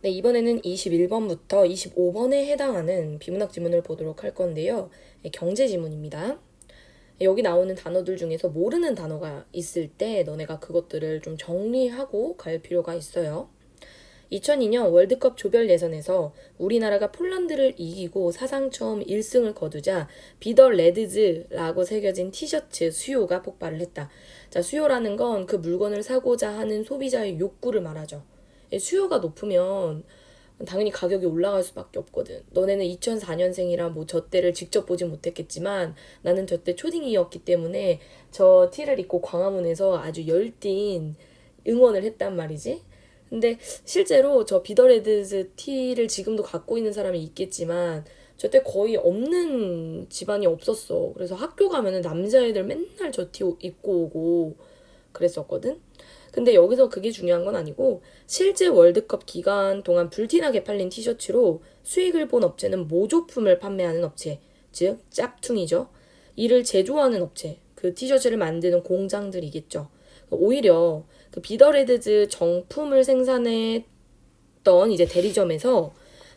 네, 이번에는 21번부터 25번에 해당하는 비문학 지문을 보도록 할 건데요. 네, 경제 지문입니다. 네, 여기 나오는 단어들 중에서 모르는 단어가 있을 때 너네가 그것들을 좀 정리하고 갈 필요가 있어요. 2002년 월드컵 조별 예선에서 우리나라가 폴란드를 이기고 사상 처음 1승을 거두자 비더 레드즈라고 새겨진 티셔츠 수요가 폭발을 했다. 자, 수요라는 건 그 물건을 사고자 하는 소비자의 욕구를 말하죠. 예, 수요가 높으면 당연히 가격이 올라갈 수밖에 없거든. 너네는 2004년생이라 뭐 저 때를 직접 보지 못했겠지만 나는 저 때 초딩이었기 때문에 저 티를 입고 광화문에서 아주 열띤 응원을 했단 말이지. 근데 실제로 저 비더레드즈 티를 지금도 갖고 있는 사람이 있겠지만 저 때 거의 없는 집안이 없었어. 그래서 학교 가면은 남자애들 맨날 저 티 입고 오고 그랬었거든. 근데 여기서 그게 중요한 건 아니고 실제 월드컵 기간 동안 불티나게 팔린 티셔츠로 수익을 본 업체는 모조품을 판매하는 업체, 즉 짭퉁이죠. 이를 제조하는 업체, 그 티셔츠를 만드는 공장들이겠죠. 오히려 그 비더레드즈 정품을 생산했던 이제 대리점에서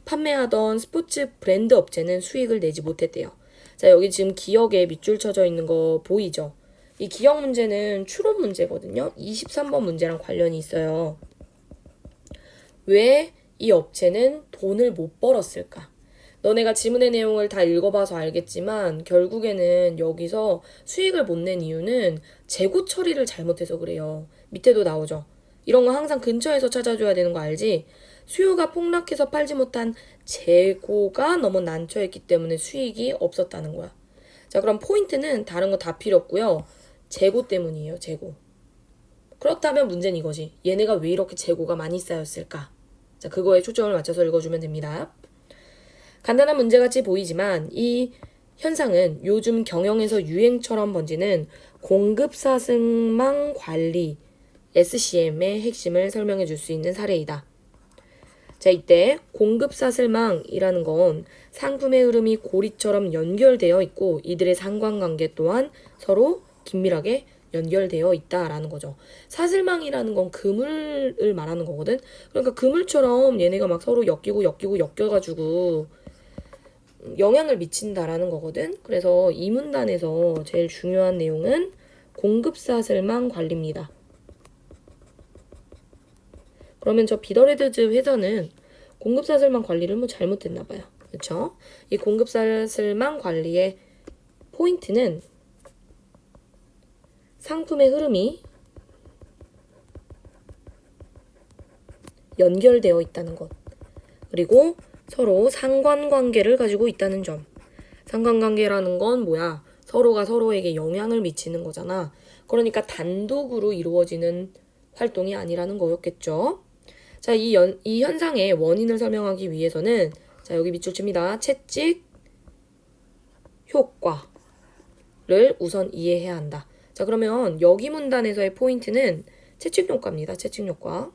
판매하던 스포츠 브랜드 업체는 수익을 내지 못했대요. 자, 여기 지금 기억에 밑줄 쳐져 있는 거 보이죠? 이 기억 문제는 추론 문제거든요. 23번 문제랑 관련이 있어요. 왜 이 업체는 돈을 못 벌었을까? 너네가 지문의 내용을 다 읽어봐서 알겠지만 결국에는 여기서 수익을 못 낸 이유는 재고 처리를 잘못해서 그래요. 밑에도 나오죠. 이런 거 항상 근처에서 찾아줘야 되는 거 알지? 수요가 폭락해서 팔지 못한 재고가 너무 난처했기 때문에 수익이 없었다는 거야. 자, 그럼 포인트는 다른 거 다 필요 없고요. 재고 때문이에요, 재고. 그렇다면 문제는 이거지. 얘네가 왜 이렇게 재고가 많이 쌓였을까? 자, 그거에 초점을 맞춰서 읽어주면 됩니다. 간단한 문제같이 보이지만 이 현상은 요즘 경영에서 유행처럼 번지는 공급사승망 관리 SCM의 핵심을 설명해 줄 수 있는 사례이다. 자, 이때 공급사슬망이라는 건 상품의 흐름이 고리처럼 연결되어 있고 이들의 상관관계 또한 서로 긴밀하게 연결되어 있다라는 거죠. 사슬망이라는 건 그물을 말하는 거거든. 그러니까 그물처럼 얘네가 막 서로 엮이고 엮이고 엮여가지고 영향을 미친다라는 거거든. 그래서 이 문단에서 제일 중요한 내용은 공급사슬망 관리입니다. 그러면 저 비더레드즈 회사는 공급사슬망 관리를 뭐 잘못했나 봐요. 그렇죠? 이 공급사슬망 관리의 포인트는 상품의 흐름이 연결되어 있다는 것. 그리고 서로 상관관계를 가지고 있다는 점. 상관관계라는 건 뭐야? 서로가 서로에게 영향을 미치는 거잖아. 그러니까 단독으로 이루어지는 활동이 아니라는 거였겠죠. 자, 이, 연, 이 현상의 원인을 설명하기 위해서는 자, 여기 밑줄 칩니다. 채찍 효과를 우선 이해해야 한다. 자, 그러면 여기 문단에서의 포인트는 채찍 효과입니다. 채찍 효과.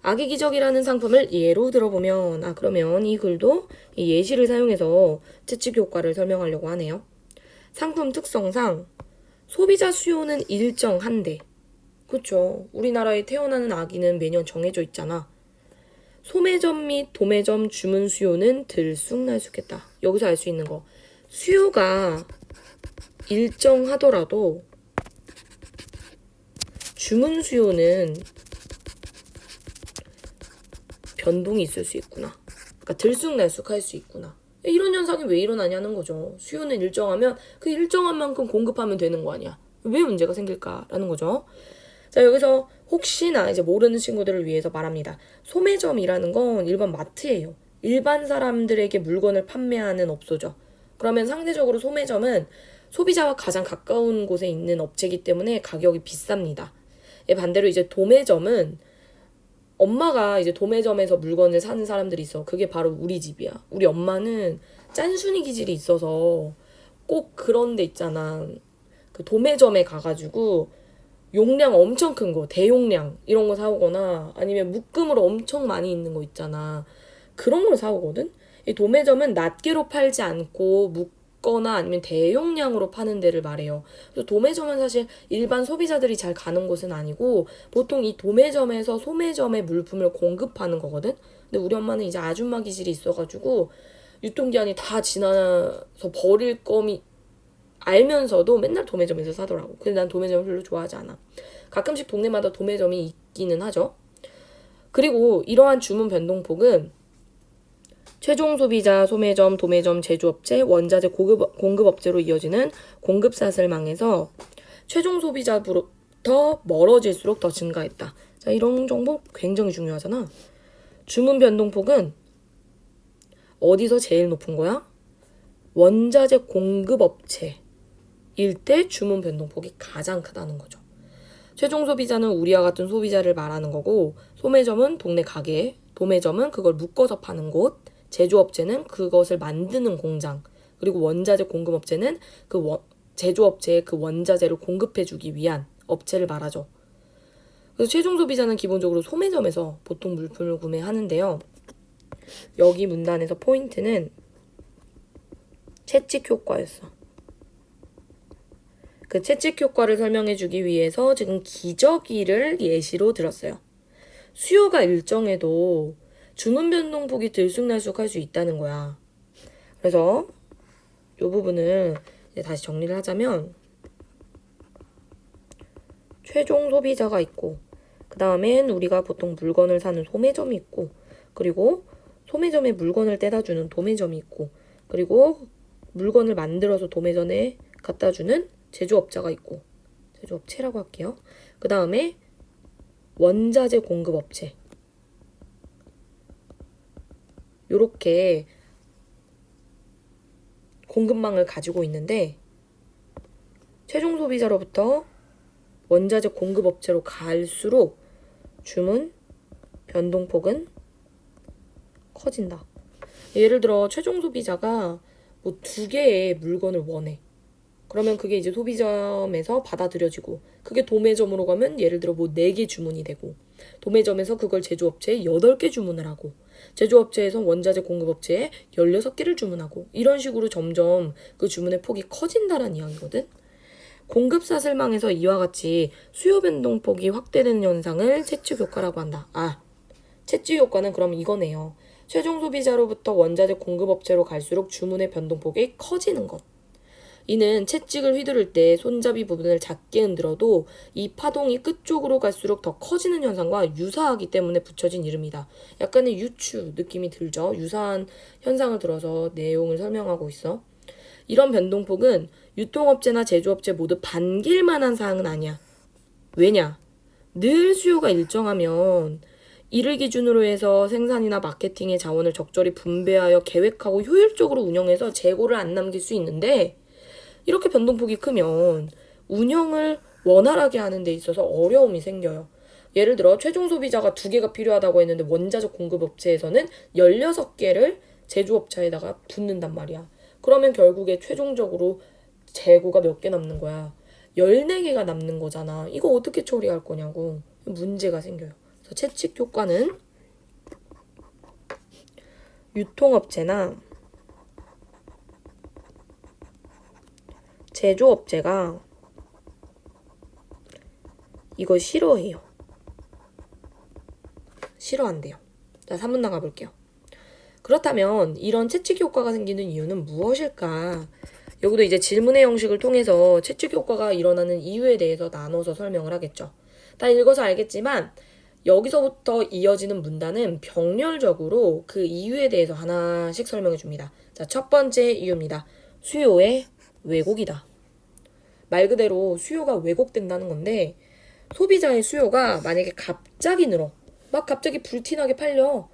아기 기적이라는 상품을 예로 들어보면 아 그러면 이 글도 이 예시를 사용해서 채찍 효과를 설명하려고 하네요. 상품 특성상 소비자 수요는 일정한데 그쵸 우리나라에 태어나는 아기는 매년 정해져 있잖아. 소매점 및 도매점 주문 수요는 들쑥날쑥했다. 여기서 알 수 있는 거 수요가 일정하더라도 주문 수요는 변동이 있을 수 있구나. 그러니까 들쑥날쑥할 수 있구나. 이런 현상이 왜 일어나냐는 거죠. 수요는 일정하면 그 일정한 만큼 공급하면 되는 거 아니야. 왜 문제가 생길까라는 거죠. 자, 여기서 혹시나 이제 모르는 친구들을 위해서 말합니다. 소매점이라는 건 일반 마트예요. 일반 사람들에게 물건을 판매하는 업소죠. 그러면 상대적으로 소매점은 소비자와 가장 가까운 곳에 있는 업체이기 때문에 가격이 비쌉니다. 반대로 이제 도매점은 엄마가 이제 도매점에서 물건을 사는 사람들이 있어. 그게 바로 우리 집이야. 우리 엄마는 짠순이 기질이 있어서 꼭 그런 데 있잖아. 그 도매점에 가가지고 용량 엄청 큰 거, 대용량 이런 거 사오거나 아니면 묶음으로 엄청 많이 있는 거 있잖아. 그런 걸 사오거든. 이 도매점은 낱개로 팔지 않고 작 거나 아니면 대용량으로 파는 데를 말해요. 그래서 도매점은 사실 일반 소비자들이 잘 가는 곳은 아니고 보통 이 도매점에서 소매점에 물품을 공급하는 거거든. 근데 우리 엄마는 이제 아줌마 기질이 있어가지고 유통기한이 다 지나서 버릴 거미 알면서도 맨날 도매점에서 사더라고. 근데 난 도매점을 별로 좋아하지 않아. 가끔씩 동네마다 도매점이 있기는 하죠. 그리고 이러한 주문 변동폭은 최종 소비자, 소매점, 도매점, 제조업체, 원자재 고급, 공급업체로 이어지는 공급사슬망에서 최종 소비자부터 멀어질수록 더 증가했다. 자, 이런 정보 굉장히 중요하잖아. 주문 변동폭은 어디서 제일 높은 거야? 원자재 공급업체일 때 주문 변동폭이 가장 크다는 거죠. 최종 소비자는 우리와 같은 소비자를 말하는 거고, 소매점은 동네 가게, 도매점은 그걸 묶어서 파는 곳, 제조업체는 그것을 만드는 공장, 그리고 원자재 공급업체는 그 원, 제조업체에 그 원자재를 공급해주기 위한 업체를 말하죠. 그래서 최종 소비자는 기본적으로 소매점에서 보통 물품을 구매하는데요. 여기 문단에서 포인트는 채찍 효과였어. 그 채찍 효과를 설명해 주기 위해서 지금 기저귀를 예시로 들었어요. 수요가 일정해도 주문 변동폭이 들쑥날쑥할 수 있다는 거야. 그래서 이 부분을 다시 정리를 하자면 최종 소비자가 있고 그 다음엔 우리가 보통 물건을 사는 소매점이 있고 그리고 소매점에 물건을 떼다 주는 도매점이 있고 그리고 물건을 만들어서 도매점에 갖다 주는 제조업자가 있고 제조업체라고 할게요. 그 다음에 원자재 공급업체 요렇게 공급망을 가지고 있는데 최종 소비자로부터 원자재 공급업체로 갈수록 주문 변동폭은 커진다. 예를 들어 최종 소비자가 뭐 두 개의 물건을 원해. 그러면 그게 이제 소비점에서 받아들여지고 그게 도매점으로 가면 예를 들어 뭐 네 개 주문이 되고 도매점에서 그걸 제조업체에 여덟 개 주문을 하고 제조업체에서 원자재 공급업체에 16개를 주문하고 이런 식으로 점점 그 주문의 폭이 커진다는 이야기거든. 공급 사슬망에서 이와 같이 수요 변동폭이 확대되는 현상을 채찍 효과라고 한다. 아, 채찍 효과는 그럼 이거네요. 최종 소비자로부터 원자재 공급업체로 갈수록 주문의 변동폭이 커지는 것. 이는 채찍을 휘두를 때 손잡이 부분을 작게 흔들어도 이 파동이 끝쪽으로 갈수록 더 커지는 현상과 유사하기 때문에 붙여진 이름이다. 약간의 유추 느낌이 들죠? 유사한 현상을 들어서 내용을 설명하고 있어. 이런 변동폭은 유통업체나 제조업체 모두 반길 만한 사항은 아니야. 왜냐? 늘 수요가 일정하면 이를 기준으로 해서 생산이나 마케팅의 자원을 적절히 분배하여 계획하고 효율적으로 운영해서 재고를 안 남길 수 있는데 이렇게 변동폭이 크면 운영을 원활하게 하는 데 있어서 어려움이 생겨요. 예를 들어 최종 소비자가 두 개가 필요하다고 했는데 원자재 공급업체에서는 16개를 제조업체에다가 붓는단 말이야. 그러면 결국에 최종적으로 재고가 몇 개 남는 거야. 14개가 남는 거잖아. 이거 어떻게 처리할 거냐고. 문제가 생겨요. 그래서 채찍 효과는 유통업체나 제조업체가 이거 싫어해요. 싫어한대요. 자, 3문 나가볼게요. 그렇다면 이런 채찍 효과가 생기는 이유는 무엇일까? 여기도 이제 질문의 형식을 통해서 채찍 효과가 일어나는 이유에 대해서 나눠서 설명을 하겠죠. 다 읽어서 알겠지만 여기서부터 이어지는 문단은 병렬적으로 그 이유에 대해서 하나씩 설명해 줍니다. 자, 첫 번째 이유입니다. 수요의 왜곡이다. 말 그대로 수요가 왜곡된다는 건데 소비자의 수요가 만약에 갑자기 늘어. 막 갑자기 불티나게 팔려.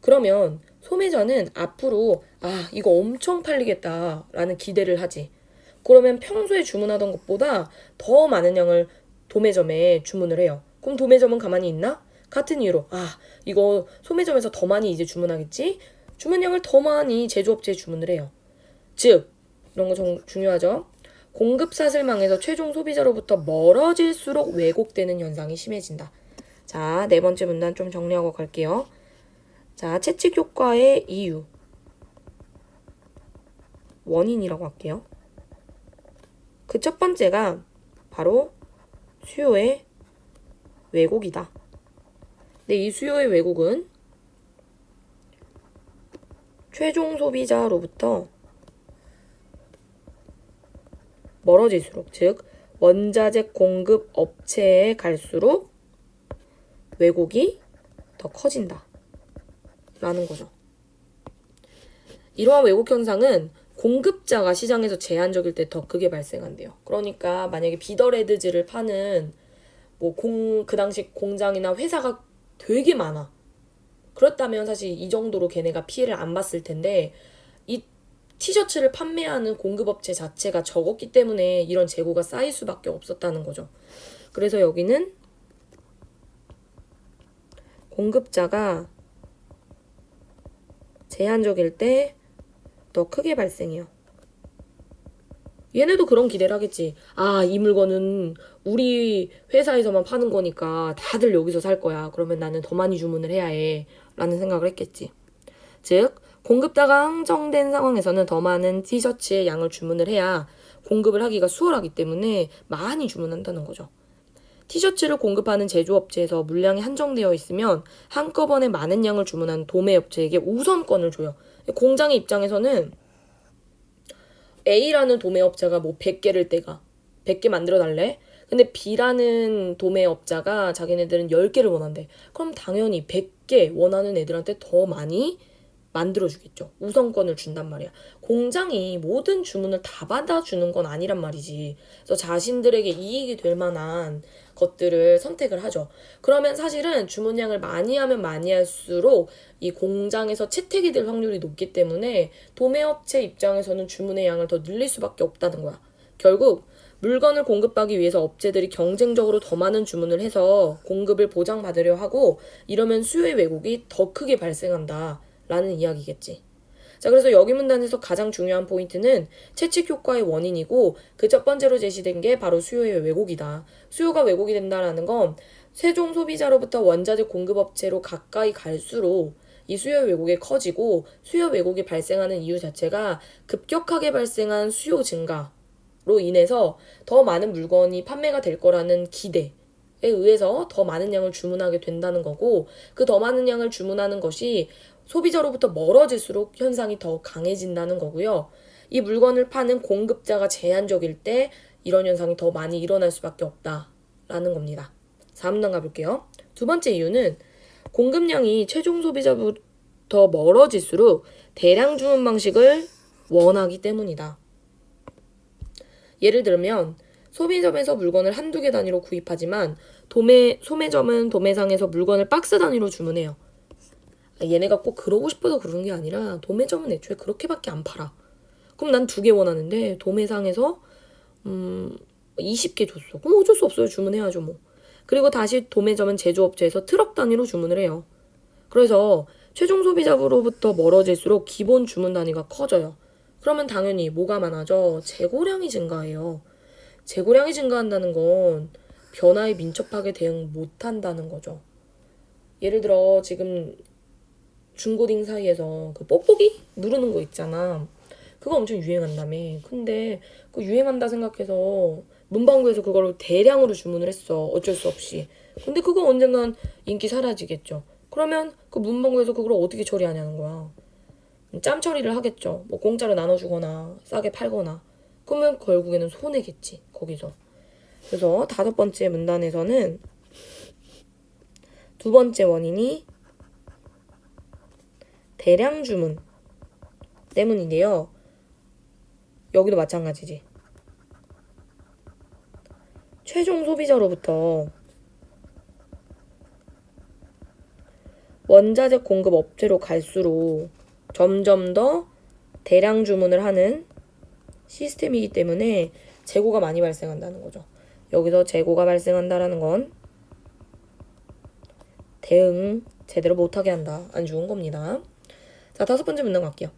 그러면 소매점은 앞으로 아, 이거 엄청 팔리겠다라는 기대를 하지. 그러면 평소에 주문하던 것보다 더 많은 양을 도매점에 주문을 해요. 그럼 도매점은 가만히 있나? 같은 이유로 아, 이거 소매점에서 더 많이 이제 주문하겠지? 주문량을 더 많이 제조업체에 주문을 해요. 즉, 이런 거좀 중요하죠. 공급 사슬망에서 최종 소비자로부터 멀어질수록 왜곡되는 현상이 심해진다. 자, 네 번째 문단 좀 정리하고 갈게요. 자, 채찍 효과의 이유. 원인이라고 할게요. 그 첫 번째가 바로 수요의 왜곡이다. 근데 이 수요의 왜곡은 최종 소비자로부터 멀어질수록, 즉, 원자재 공급 업체에 갈수록 왜곡이 더 커진다. 라는 거죠. 이러한 왜곡 현상은 공급자가 시장에서 제한적일 때 더 크게 발생한대요. 그러니까 만약에 비더레드즈를 파는 뭐 공 그 당시 공장이나 회사가 되게 많아. 그렇다면 사실 이 정도로 걔네가 피해를 안 봤을 텐데 이 티셔츠를 판매하는 공급업체 자체가 적었기 때문에 이런 재고가 쌓일 수밖에 없었다는 거죠. 그래서 여기는 공급자가 제한적일 때 더 크게 발생해요. 얘네도 그런 기대를 하겠지. 아, 이 물건은 우리 회사에서만 파는 거니까 다들 여기서 살 거야. 그러면 나는 더 많이 주문을 해야 해. 라는 생각을 했겠지. 즉, 공급자가 한정된 상황에서는 더 많은 티셔츠의 양을 주문을 해야 공급을 하기가 수월하기 때문에 많이 주문한다는 거죠. 티셔츠를 공급하는 제조업체에서 물량이 한정되어 있으면 한꺼번에 많은 양을 주문한 도매업체에게 우선권을 줘요. 공장의 입장에서는 A라는 도매업자가 뭐 100개를 떼가 100개 만들어 달래? 근데 B라는 도매업자가 자기네들은 10개를 원한대. 그럼 당연히 100개 원하는 애들한테 더 많이 만들어주겠죠. 우선권을 준단 말이야. 공장이 모든 주문을 다 받아주는 건 아니란 말이지. 그래서 자신들에게 이익이 될 만한 것들을 선택을 하죠. 그러면 사실은 주문량을 많이 하면 많이 할수록 이 공장에서 채택이 될 확률이 높기 때문에 도매업체 입장에서는 주문의 양을 더 늘릴 수밖에 없다는 거야. 결국 물건을 공급하기 위해서 업체들이 경쟁적으로 더 많은 주문을 해서 공급을 보장받으려 하고 이러면 수요의 왜곡이 더 크게 발생한다. 라는 이야기겠지. 자, 그래서 여기 문단에서 가장 중요한 포인트는 채찍 효과의 원인이고 그 첫 번째로 제시된 게 바로 수요의 왜곡이다. 수요가 왜곡이 된다라는 건 최종 소비자로부터 원자재 공급업체로 가까이 갈수록 이 수요 왜곡이 커지고 수요 왜곡이 발생하는 이유 자체가 급격하게 발생한 수요 증가로 인해서 더 많은 물건이 판매가 될 거라는 기대 에 의해서 더 많은 양을 주문하게 된다는 거고 그 더 많은 양을 주문하는 것이 소비자로부터 멀어질수록 현상이 더 강해진다는 거고요. 이 물건을 파는 공급자가 제한적일 때 이런 현상이 더 많이 일어날 수밖에 없다라는 겁니다. 4문단 가볼게요. 두 번째 이유는 공급량이 최종 소비자부터 멀어질수록 대량 주문 방식을 원하기 때문이다. 예를 들면 소매점에서 물건을 한두 개 단위로 구입하지만 도매 소매점은 도매상에서 물건을 박스 단위로 주문해요. 얘네가 꼭 그러고 싶어서 그러는 게 아니라 도매점은 애초에 그렇게밖에 안 팔아. 그럼 난 두 개 원하는데 도매상에서 음 20개 줬어. 그럼 어쩔 수 없어요. 주문해야죠 뭐. 그리고 다시 도매점은 제조업체에서 트럭 단위로 주문을 해요. 그래서 최종 소비자로부터 멀어질수록 기본 주문 단위가 커져요. 그러면 당연히 뭐가 많아져? 재고량이 증가해요. 재고량이 증가한다는 건 변화에 민첩하게 대응 못한다는 거죠. 예를 들어 지금 중고딩 사이에서 그 뽁뽁이 누르는 거 있잖아. 그거 엄청 유행한다며. 근데 그 유행한다 생각해서 문방구에서 그걸 대량으로 주문을 했어. 어쩔 수 없이. 근데 그거 언젠간 인기 사라지겠죠. 그러면 그 문방구에서 그걸 어떻게 처리하냐는 거야. 짬 처리를 하겠죠. 뭐 공짜로 나눠주거나 싸게 팔거나. 그러면 결국에는 손해겠지. 거기서. 그래서 다섯 번째 문단에서는 두 번째 원인이 대량 주문 때문인데요. 여기도 마찬가지지. 최종 소비자로부터 원자재 공급 업체로 갈수록 점점 더 대량 주문을 하는 시스템이기 때문에 재고가 많이 발생한다는 거죠. 여기서 재고가 발생한다라는 건 대응 제대로 못하게 한다. 안 좋은 겁니다. 자, 다섯 번째 문단 갈게요.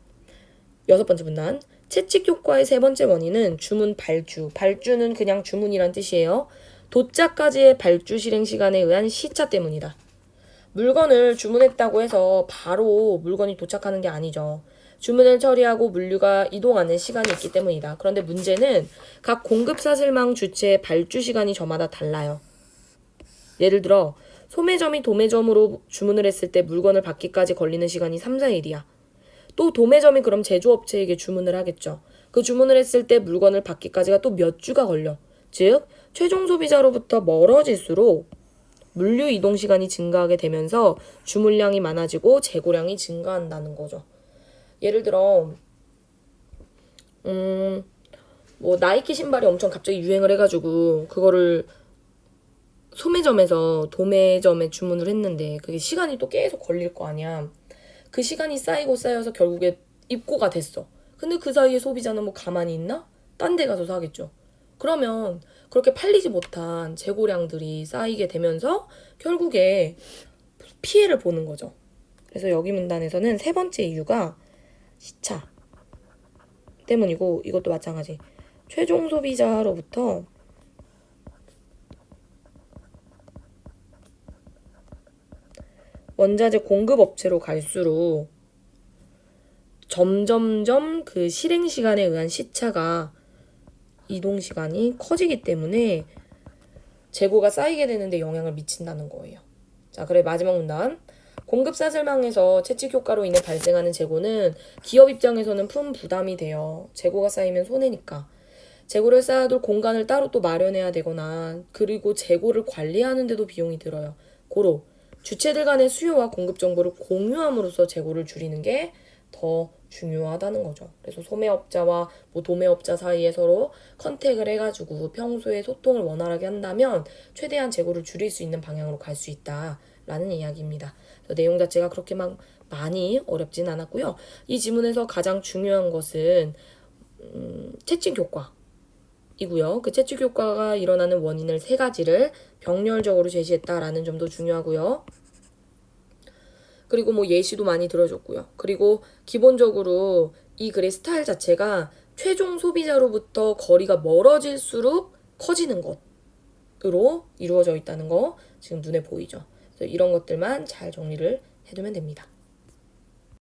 여섯 번째 문단. 채찍 효과의 세 번째 원인은 주문 발주. 발주는 그냥 주문이란 뜻이에요. 도착까지의 발주 실행 시간에 의한 시차 때문이다. 물건을 주문했다고 해서 바로 물건이 도착하는 게 아니죠. 주문을 처리하고 물류가 이동하는 시간이 있기 때문이다. 그런데 문제는 각 공급 사슬망 주체의 발주 시간이 저마다 달라요. 예를 들어 소매점이 도매점으로 주문을 했을 때 물건을 받기까지 걸리는 시간이 3, 4일이야. 또 도매점이 그럼 제조업체에게 주문을 하겠죠. 그 주문을 했을 때 물건을 받기까지가 또 몇 주가 걸려. 즉, 최종 소비자로부터 멀어질수록 물류 이동 시간이 증가하게 되면서 주문량이 많아지고 재고량이 증가한다는 거죠. 예를 들어, 음, 뭐 나이키 신발이 엄청 갑자기 유행을 해가지고 그거를 소매점에서 도매점에 주문을 했는데 그게 시간이 또 계속 걸릴 거 아니야. 그 시간이 쌓이고 쌓여서 결국에 입고가 됐어. 근데 그 사이에 소비자는 뭐 가만히 있나? 딴 데 가서 사겠죠. 그러면 그렇게 팔리지 못한 재고량들이 쌓이게 되면서 결국에 피해를 보는 거죠. 그래서 여기 문단에서는 세 번째 이유가 시차 때문이고 이것도 마찬가지. 최종 소비자로부터 원자재 공급 업체로 갈수록 점점점 그 실행 시간에 의한 시차가 이동 시간이 커지기 때문에 재고가 쌓이게 되는데 영향을 미친다는 거예요. 자, 그래 마지막 문단. 공급 사슬망에서 채찍 효과로 인해 발생하는 재고는 기업 입장에서는 큰 부담이 돼요. 재고가 쌓이면 손해니까. 재고를 쌓아둘 공간을 따로 또 마련해야 되거나 그리고 재고를 관리하는데도 비용이 들어요. 고로 주체들 간의 수요와 공급 정보를 공유함으로써 재고를 줄이는 게 더 중요하다는 거죠. 그래서 소매업자와 뭐 도매업자 사이에 서로 컨택을 해가지고 평소에 소통을 원활하게 한다면 최대한 재고를 줄일 수 있는 방향으로 갈 수 있다 라는 이야기입니다. 내용 자체가 그렇게 막 많이 어렵진 않았고요. 이 지문에서 가장 중요한 것은 음, 채찍 효과. 이고요. 그 채찍 효과가 일어나는 원인을 세 가지를 병렬적으로 제시했다라는 점도 중요하고요. 그리고 뭐 예시도 많이 들어줬고요. 그리고 기본적으로 이 글의 스타일 자체가 최종 소비자로부터 거리가 멀어질수록 커지는 것으로 이루어져 있다는 거 지금 눈에 보이죠. 이런 것들만 잘 정리를 해두면 됩니다.